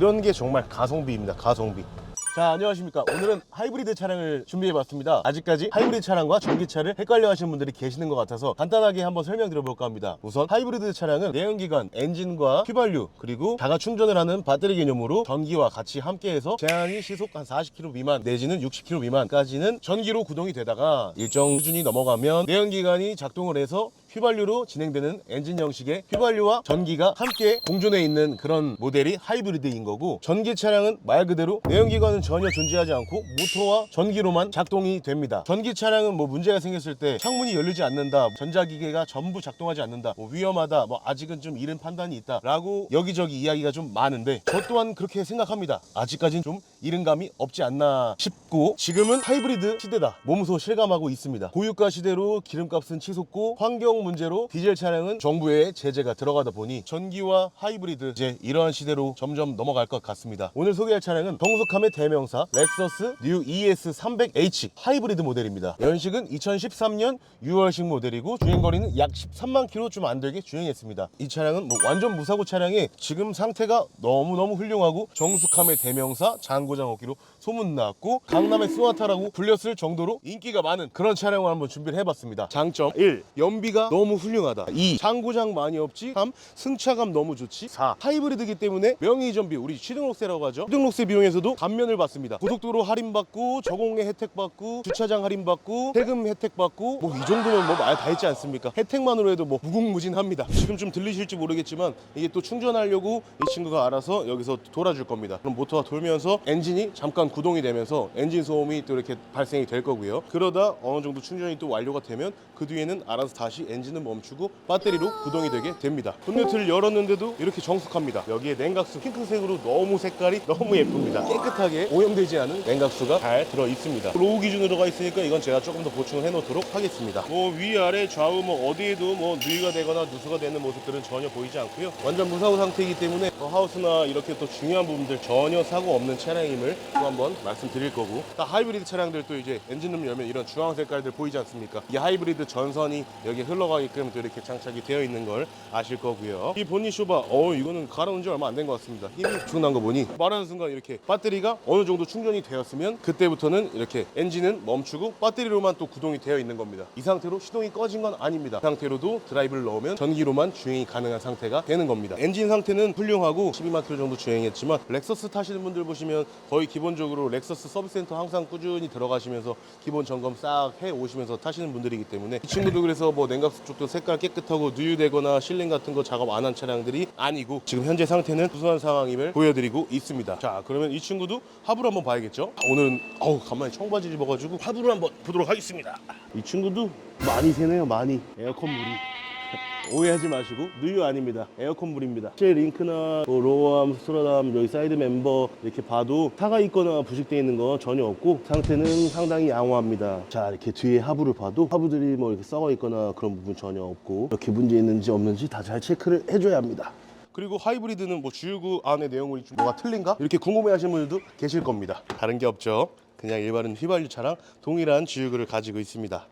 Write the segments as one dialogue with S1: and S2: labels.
S1: 이런 게 정말 가성비입니다. 가성비. 자 안녕하십니까 오늘은 하이브리드 차량을 준비해봤습니다 아직까지 하이브리드 차량과 전기차를 헷갈려 하시는 분들이 계시는 것 같아서 간단하게 한번 설명드려볼까 합니다 우선 하이브리드 차량은 내연기관 엔진과 휘발유 그리고 자가 충전을 하는 배터리 개념으로 전기와 같이 함께해서 제한이 시속 한 40km 미만 내지는 60km 미만까지는 전기로 구동이 되다가 일정 수준이 넘어가면 내연기관이 작동을 해서 휘발유로 진행되는 엔진 형식의 휘발유와 전기가 함께 공존해 있는 그런 모델이 하이브리드인 거고 전기 차량은 말 그대로 내연기관은 전혀 존재하지 않고 모터와 전기로만 작동이 됩니다. 전기 차량은 뭐 문제가 생겼을 때 창문이 열리지 않는다, 전자기계가 전부 작동하지 않는다, 뭐 위험하다, 뭐 아직은 좀 이른 판단이 있다라고 여기저기 이야기가 좀 많은데 저 또한 그렇게 생각합니다. 아직까지는 좀 이른 감이 없지 않나 싶고 지금은 하이브리드 시대다 몸소 실감하고 있습니다. 고유가 시대로 기름값은 치솟고 환경 문제로 디젤 차량은 정부의 제재가 들어가다 보니 전기와 하이브리드 이제 이러한 시대로 점점 넘어갈 것 같습니다. 오늘 소개할 차량은 정숙함의 대명사 렉서스 뉴 ES 300H 하이브리드 모델입니다. 연식은 2013년 6월식 모델이고 주행거리는 약 13만 킬로 좀 안 되게 주행했습니다. 이 차량은 뭐 완전 무사고 차량이 지금 상태가 너무너무 훌륭하고 정숙함의 대명사 장 고장 없기로 소문났고 강남의 스와타라고 불렸을 정도로 인기가 많은 그런 차량을 한번 준비를 해봤습니다. 장점 1. 연비가 너무 훌륭하다. 2. 장고장 많이 없지. 3. 승차감 너무 좋지. 4. 하이브리드기 때문에 명의이전비 우리 취등록세라고 하죠. 취등록세 비용에서도 감면을 받습니다. 고속도로 할인받고 저공해 혜택받고 주차장 할인받고 세금 혜택받고 뭐 이 정도면 뭐 말 다 했지 않습니까? 혜택만으로 해도 뭐 무궁무진합니다. 지금 좀 들리실지 모르겠지만 이게 또 충전하려고 이 친구가 알아서 여기서 돌아줄 겁니다. 그럼 모터가 돌면서 엔진이 잠깐 구동이 되면서 엔진 소음이 또 이렇게 발생이 될 거고요. 그러다 어느 정도 충전이 또 완료가 되면 그 뒤에는 알아서 다시 엔진을 멈추고 배터리로 구동이 되게 됩니다. 본네트를 열었는데도 이렇게 정숙합니다. 여기에 냉각수 핑크색으로 너무 색깔이 너무 예쁩니다. 깨끗하게 오염되지 않은 냉각수가 잘 들어 있습니다. 로우 기준으로 가 있으니까 이건 제가 조금 더 보충을 해 놓도록 하겠습니다. 뭐 위아래 좌우 뭐 어디에도 뭐 누이가 되거나 누수가 되는 모습들은 전혀 보이지 않고요. 완전 무사고 상태이기 때문에 어, 하우스나 이렇게 또 중요한 부분들 전혀 사고 없는 차량임을 또 한번 말씀드릴 거고 다 하이브리드 차량들 또 이제 엔진룸 열면 이런 주황 색깔들 보이지 않습니까? 이 하이브리드 전선이 여기 흘러가게끔 또 이렇게 장착이 되어 있는 걸 아실 거고요. 이 본닛 쇼바 어 이거는 갈아놓은 지 얼마 안 된 것 같습니다. 힘이 엄청난 거 보니 말하는 순간 이렇게 배터리가 어느 정도 충전이 되었으면 그때부터는 이렇게 엔진은 멈추고 배터리로만 또 구동이 되어 있는 겁니다. 이 상태로 시동이 꺼진 건 아닙니다. 이 상태로도 드라이브를 넣으면 전기로만 주행이 가능한 상태가 되는 겁니다. 엔진 상태는 훌륭하고 12만 킬로 정도 주행했지만 렉서스 타시는 분들 보시면 거의 기본적으로 렉서스 서비스센터 항상 꾸준히 들어가시면서 기본 점검 싹 해 오시면서 타시는 분들이기 때문에 이 친구도 그래서 뭐 냉각수 쪽도 색깔 깨끗하고 누유되거나 실링 같은 거 작업 안 한 차량들이 아니고 지금 현재 상태는 수수한 상황임을 보여드리고 있습니다. 자 그러면 이 친구도 하부를 한번 봐야겠죠? 오늘은 어우 간만에 청바지 입어가지고 하부를 한번 보도록 하겠습니다. 이 친구도 많이 새네요 많이 에어컨 물이 오해하지 마시고 누유 아닙니다. 에어컨 물입니다. 제 링크나 뭐 로어암, 스트라담, 여기 사이드 멤버 이렇게 봐도 타가 있거나 부식되어 있는 건 전혀 없고 상태는 상당히 양호합니다. 자 이렇게 뒤에 하부를 봐도 하부들이 뭐 이렇게 썩어 있거나 그런 부분 전혀 없고 이렇게 문제 있는지 없는지 다 잘 체크를 해줘야 합니다. 그리고 하이브리드는 뭐 주유구 안에 내용물이 좀 뭐가 틀린가? 이렇게 궁금해 하시는 분들도 계실 겁니다. 다른 게 없죠. 그냥 일반은 휘발유 차랑 동일한 주유구를 가지고 있습니다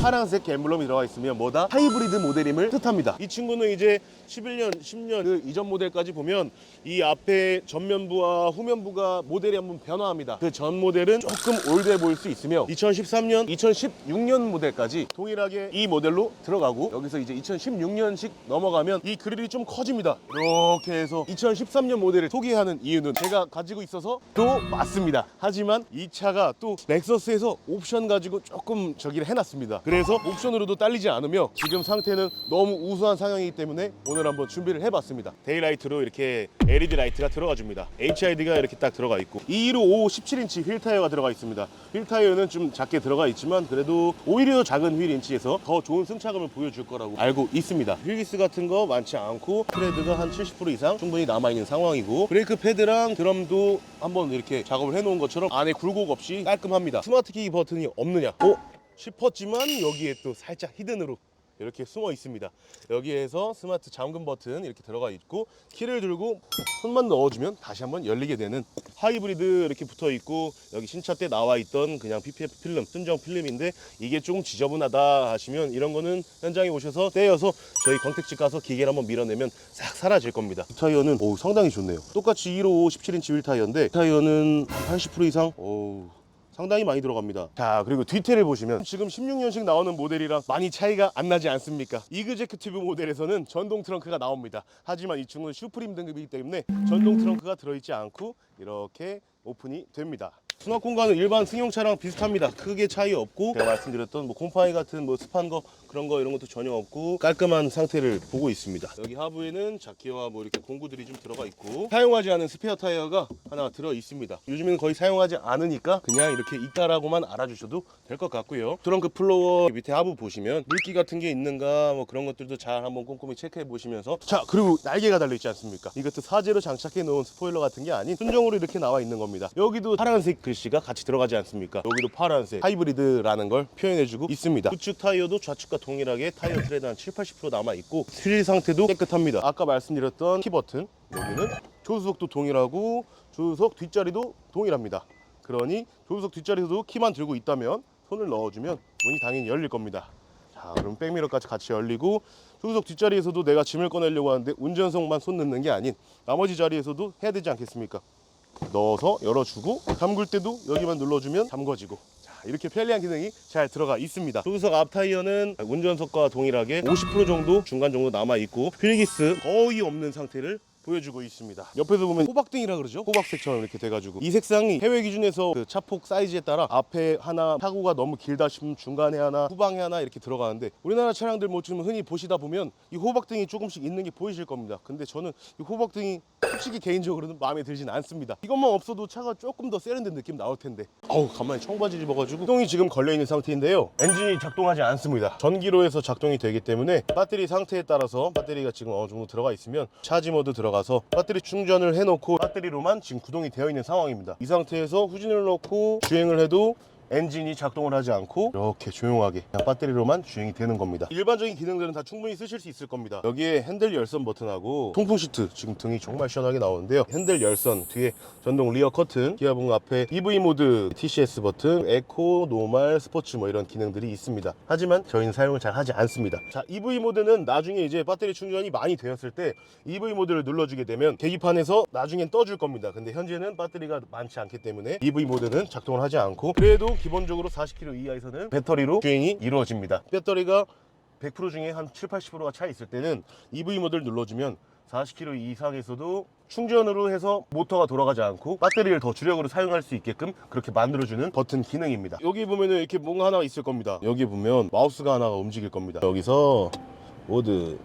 S1: 파란색 엠블럼이 들어가 있으면 뭐다? 하이브리드 모델임을 뜻합니다. 이 친구는 이제 11년, 10년 그 이전 모델까지 보면 이 앞에 전면부와 후면부가 모델이 한번 변화합니다. 그 전 모델은 조금 올드해 보일 수 있으며 2013년, 2016년 모델까지 동일하게 이 모델로 들어가고 여기서 이제 2016년식 넘어가면 이 그릴이 좀 커집니다. 이렇게 해서 2013년 모델을 소개하는 이유는 제가 가지고 있어서 또 맞습니다. 하지만 이 차가 또 렉서스에서 옵션 가지고 조금 저기를 해놨습니다. 그래서 옵션으로도 딸리지 않으며 지금 상태는 너무 우수한 상황이기 때문에 오늘 한번 준비를 해봤습니다. 데이라이트로 이렇게 LED 라이트가 들어가 줍니다. HID가 이렇게 딱 들어가 있고 215 5 17인치 휠 타이어가 들어가 있습니다. 휠 타이어는 좀 작게 들어가 있지만 그래도 오히려 작은 휠 인치에서 더 좋은 승차감을 보여줄 거라고 알고 있습니다. 휠기스 같은 거 많지 않고 트레드가 한 70% 이상 충분히 남아있는 상황이고 브레이크 패드랑 드럼도 한번 이렇게 작업을 해놓은 것처럼 안에 굴곡 없이 깔끔합니다. 스마트 키 버튼이 없느냐? 어? 싶었지만 여기에 또 살짝 히든으로 이렇게 숨어 있습니다. 여기에서 스마트 잠금 버튼 이렇게 들어가 있고 키를 들고 손만 넣어주면 다시 한번 열리게 되는 하이브리드 이렇게 붙어 있고 여기 신차 때 나와 있던 그냥 PPF 필름, 순정 필름인데 이게 조금 지저분하다 하시면 이런 거는 현장에 오셔서 떼어서 저희 광택집 가서 기계를 한번 밀어내면 싹 사라질 겁니다. 이 타이어는 오, 상당히 좋네요. 똑같이 1.5 17인치 휠 타이어인데 이 타이어는 한80% 이상 오, 상당히 많이 들어갑니다. 자, 그리고 뒤태를 보시면 지금 16년식 나오는 모델이랑 많이 차이가 안 나지 않습니까? 이그제큐티브 모델에서는 전동 트렁크가 나옵니다. 하지만 이 친구는 슈프림 등급이기 때문에 전동 트렁크가 들어있지 않고 이렇게 오픈이 됩니다. 수납 공간은 일반 승용차랑 비슷합니다. 크게 차이 없고 제가 말씀드렸던 뭐 곰팡이 같은 뭐 습한 거 그런 거 이런 것도 전혀 없고 깔끔한 상태를 보고 있습니다. 여기 하부에는 자키와 뭐 이렇게 공구들이 좀 들어가 있고 사용하지 않은 스페어 타이어가 하나 들어 있습니다. 요즘에는 거의 사용하지 않으니까 그냥 이렇게 있다라고만 알아주셔도 될 것 같고요. 트렁크 플로어 밑에 하부 보시면 물기 같은 게 있는가 뭐 그런 것들도 잘 한번 꼼꼼히 체크해 보시면서 자 그리고 날개가 달려 있지 않습니까? 이것도 사제로 장착해 놓은 스포일러 같은 게 아닌 순정으로 이렇게 나와 있는 겁니다. 여기도 파란색 글씨가 같이 들어가지 않습니까? 여기도 파란색 하이브리드라는 걸 표현해주고 있습니다. 우측 타이어도 좌측과 동일하게 타이어 트레드 한 7, 80% 남아 있고 휠 상태도 깨끗합니다. 아까 말씀드렸던 키 버튼 여기는 조수석도 동일하고 조수석 뒷자리도 동일합니다. 그러니 조수석 뒷자리에서도 키만 들고 있다면 손을 넣어주면 문이 당연히 열릴 겁니다. 자, 그럼 백미러까지 같이 열리고 조수석 뒷자리에서도 내가 짐을 꺼내려고 하는데 운전석만 손 넣는 게 아닌 나머지 자리에서도 해야 되지 않겠습니까? 넣어서 열어주고 잠글 때도 여기만 눌러주면 잠궈지고. 자 이렇게 편리한 기능이 잘 들어가 있습니다. 조수석 앞 타이어는 운전석과 동일하게 50% 정도 중간 정도 남아 있고 휠기스 거의 없는 상태를 보여주고 있습니다. 옆에서 보면 호박등이라 그러죠. 호박색처럼 이렇게 돼가지고 이 색상이 해외 기준에서 그 차폭 사이즈에 따라 앞에 하나 타구가 너무 길다 싶으면 중간에 하나 후방에 하나 이렇게 들어가는데 우리나라 차량들 뭐좀 흔히 보시다 보면 이 호박등이 조금씩 있는 게 보이실 겁니다. 근데 저는 이 호박등이 솔직히 개인적으로는 마음에 들진 않습니다. 이것만 없어도 차가 조금 더 세련된 느낌 나올 텐데 어우 간만에 청바지 입어가지고 시동이 지금 걸려있는 상태인데요. 엔진이 작동하지 않습니다. 전기로 해서 작동이 되기 때문에 배터리 상태에 따라서 배터리가 지금 어느 정도 들어가 있으면 차지 모드 들어가 서 배터리 충전을 해놓고 배터리로만 지금 구동이 되어 있는 상황입니다. 이 상태에서 후진을 넣고 주행을 해도 엔진이 작동을 하지 않고 이렇게 조용하게 그냥 배터리로만 주행이 되는 겁니다. 일반적인 기능들은 다 충분히 쓰실 수 있을 겁니다. 여기에 핸들 열선 버튼하고 통풍 시트 지금 등이 정말 시원하게 나오는데요. 핸들 열선 뒤에 전동 리어 커튼 기아봉 앞에 EV 모드 TCS 버튼 에코 노말 스포츠 뭐 이런 기능들이 있습니다. 하지만 저희는 사용을 잘 하지 않습니다. 자 EV 모드는 나중에 이제 배터리 충전이 많이 되었을 때 EV 모드를 눌러주게 되면 계기판에서 나중엔 떠줄 겁니다. 근데 현재는 배터리가 많지 않기 때문에 EV 모드는 작동을 하지 않고 그래도 기본적으로 40km 이하에서는 배터리로 주행이 이루어집니다. 배터리가 100% 중에 한 7, 80%가 차 있을 때는 EV 모드를 눌러주면 40km 이상에서도 충전으로 해서 모터가 돌아가지 않고 배터리를 더 주력으로 사용할 수 있게끔 그렇게 만들어주는 버튼 기능입니다. 여기 보면은 이렇게 뭔가 하나 있을 겁니다. 여기 보면 마우스가 하나가 움직일 겁니다. 여기서 모드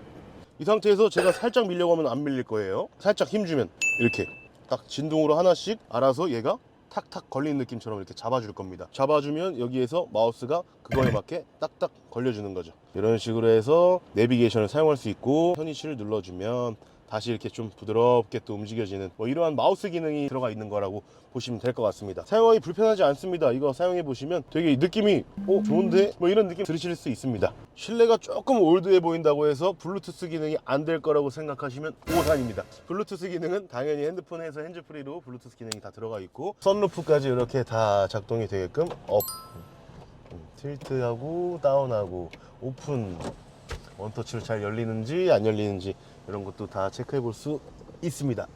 S1: 이 상태에서 제가 살짝 밀려고 하면 안 밀릴 거예요. 살짝 힘주면 이렇게 딱 진동으로 하나씩 알아서 얘가 탁탁 걸리는 느낌처럼 이렇게 잡아줄 겁니다. 잡아주면 여기에서 마우스가 그거에 맞게 딱딱 걸려주는 거죠. 이런 식으로 해서 내비게이션을 사용할 수 있고 편의치를 눌러주면 다시 이렇게 좀 부드럽게 또 움직여지는 뭐 이러한 마우스 기능이 들어가 있는 거라고 보시면 될 것 같습니다. 사용하기 불편하지 않습니다. 이거 사용해 보시면 되게 느낌이 어 좋은데 뭐 이런 느낌 들으실 수 있습니다. 실내가 조금 올드해 보인다고 해서 블루투스 기능이 안 될 거라고 생각하시면 오산입니다. 블루투스 기능은 당연히 핸드폰에서 핸즈프리로 블루투스 기능이 다 들어가 있고 선루프까지 이렇게 다 작동이 되게끔 업 음, 틸트하고 다운하고 오픈 원터치로 잘 열리는지 안 열리는지 이런 것도 다 체크해 볼 수 있습니다.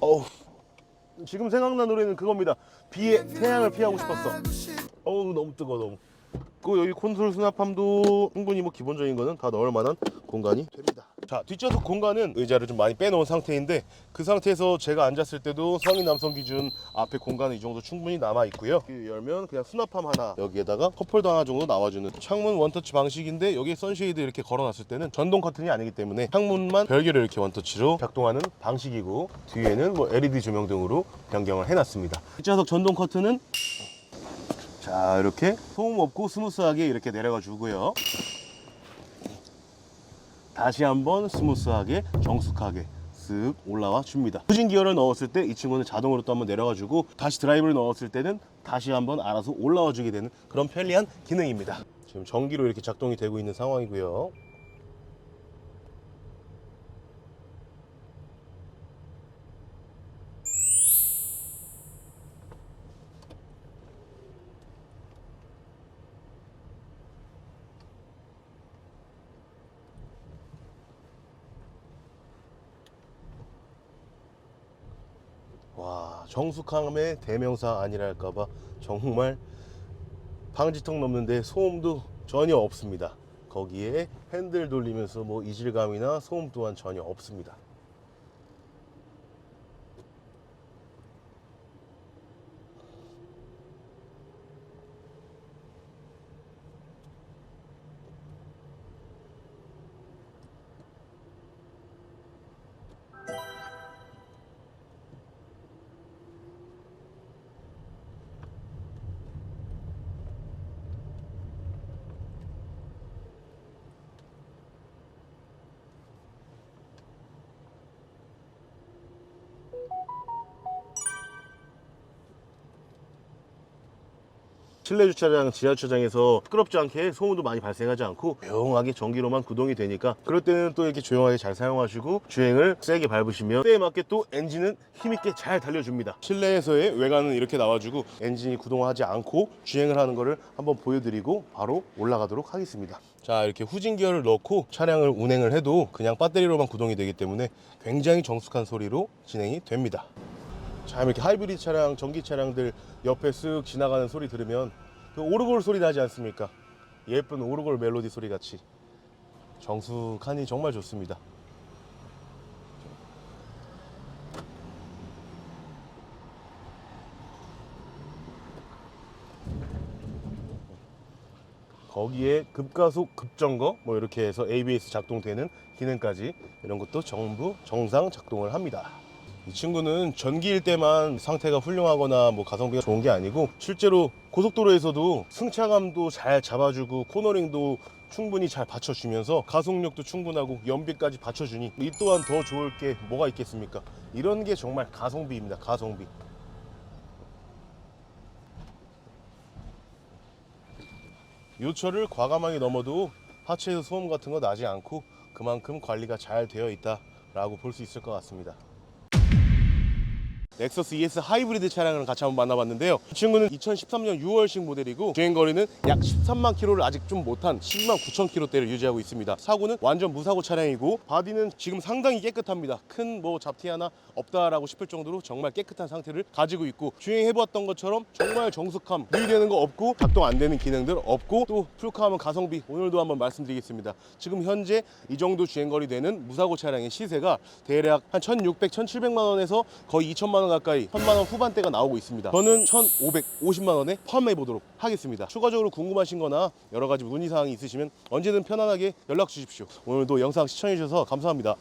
S1: 어우 지금 생각난 노래는 그겁니다. 비에 태양을 피하고 싶었어. 어우 너무 뜨거 너무. 그 여기 콘솔 수납함도 충분히 뭐 기본적인 거는 다 넣을 만한 공간이 됩니다. 자 뒷좌석 공간은 의자를 좀 많이 빼놓은 상태인데 그 상태에서 제가 앉았을 때도 성인 남성 기준 앞에 공간은 이 정도 충분히 남아 있고요. 여기 열면 그냥 수납함 하나 여기에다가 컵홀더 하나 정도 나와주는 창문 원터치 방식인데 여기에 선쉐이드 이렇게 걸어놨을 때는 전동 커튼이 아니기 때문에 창문만 별개로 이렇게 원터치로 작동하는 방식이고 뒤에는 뭐 LED 조명 등으로 변경을 해놨습니다. 뒷좌석 전동 커튼은 자 이렇게 소음 없고 스무스하게 이렇게 내려가 주고요 다시 한번 스무스하게 정숙하게 쓱 올라와 줍니다 후진 기어를 넣었을 때 이 친구는 자동으로 또 한번 내려가 주고 다시 드라이브를 넣었을 때는 다시 한번 알아서 올라와 주게 되는 그런 편리한 기능입니다 지금 전기로 이렇게 작동이 되고 있는 상황이고요. 와 정숙함의 대명사 아니랄까봐 정말 방지턱 넘는데 소음도 전혀 없습니다. 거기에 핸들 돌리면서 뭐 이질감이나 소음 또한 전혀 없습니다. 실내 주차장, 지하 주차장에서 시끄럽지 않게 소음도 많이 발생하지 않고 조용하게 전기로만 구동이 되니까 그럴 때는 또 이렇게 조용하게 잘 사용하시고 주행을 세게 밟으시면 때에 맞게 또 엔진은 힘있게 잘 달려줍니다. 실내에서의 외관은 이렇게 나와주고 엔진이 구동하지 않고 주행을 하는 거를 한번 보여드리고 바로 올라가도록 하겠습니다. 자 이렇게 후진 기어를 넣고 차량을 운행을 해도 그냥 배터리로만 구동이 되기 때문에 굉장히 정숙한 소리로 진행이 됩니다. 자 이렇게 하이브리드 차량, 전기 차량들 옆에 쓱 지나가는 소리 들으면 그 오르골 소리 나지 않습니까? 예쁜 오르골 멜로디 소리 같이 정숙하니 정말 좋습니다. 거기에 급가속, 급정거 뭐 이렇게 해서 ABS 작동되는 기능까지 이런 것도 전부 정상 작동을 합니다. 이 친구는 전기일 때만 상태가 훌륭하거나 뭐 가성비가 좋은 게 아니고 실제로 고속도로에서도 승차감도 잘 잡아주고 코너링도 충분히 잘 받쳐주면서 가속력도 충분하고 연비까지 받쳐주니 이 또한 더 좋을 게 뭐가 있겠습니까? 이런 게 정말 가성비입니다. 가성비. 요철을 과감하게 넘어도 하체에서 소음 같은 거 나지 않고 그만큼 관리가 잘 되어 있다라고 볼 수 있을 것 같습니다. 넥서스 ES 하이브리드 차량을 같이 한번 만나봤는데요. 이 친구는 2013년 6월식 모델이고 주행거리는 약 13만 킬로를 아직 좀 못한 10만 9천 킬로대를 유지하고 있습니다. 사고는 완전 무사고 차량이고 바디는 지금 상당히 깨끗합니다. 큰 뭐 잡티 하나 없다라고 싶을 정도로 정말 깨끗한 상태를 가지고 있고 주행해보았던 것처럼 정말 정숙함, 유의되는 거 없고 작동 안 되는 기능들 없고 또 풀카하면 가성비 오늘도 한번 말씀드리겠습니다. 지금 현재 이 정도 주행거리 되는 무사고 차량의 시세가 대략 한 1,600, 1,700만 원에서 거의 2천만 원 가까이 1천만 원 후반대가 나오고 있습니다. 저는 1,550만 원에 판매해 보도록 하겠습니다. 추가적으로 궁금하신 거나 여러 가지 문의 사항이 있으시면 언제든 편안하게 연락 주십시오. 오늘도 영상 시청해 주셔서 감사합니다.